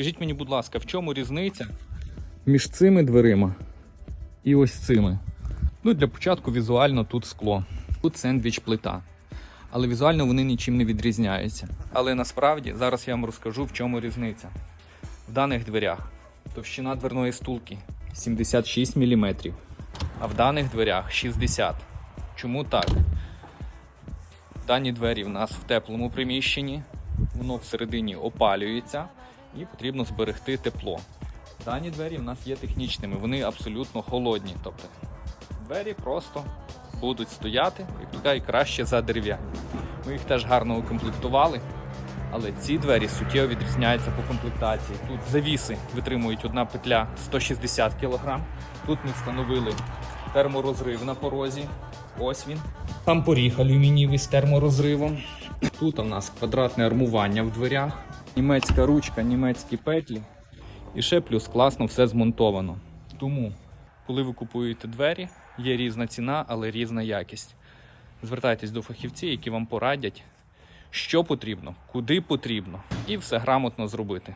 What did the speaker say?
Скажіть мені, будь ласка, в чому різниця між цими дверима і ось цими? Ну, для початку візуально тут скло. Тут сендвіч плита. Але візуально вони нічим не відрізняються. Але насправді зараз я вам розкажу, в чому різниця. В даних дверях товщина дверної стулки 76 мм, а в даних дверях 60 Чому так? Дані двері в нас в теплому приміщенні, воно всередині опалюється і потрібно зберегти тепло. Дані двері в нас є технічними, вони абсолютно холодні. Тобто двері просто будуть стояти і краще за дерев'яні. Ми їх теж гарно укомплектували, але ці двері суттєво відрізняються по комплектації. Тут завіси витримують одна петля 160 кг. Тут ми встановили терморозрив на порозі. Ось він. Там поріг алюмінієвий з терморозривом. Тут у нас квадратне армування в дверях, німецька ручка, німецькі петлі. І ще плюс класно все змонтовано. Тому, коли ви купуєте двері, є різна ціна, але різна якість. Звертайтесь до фахівців, які вам порадять, що потрібно, куди потрібно, і все грамотно зробити.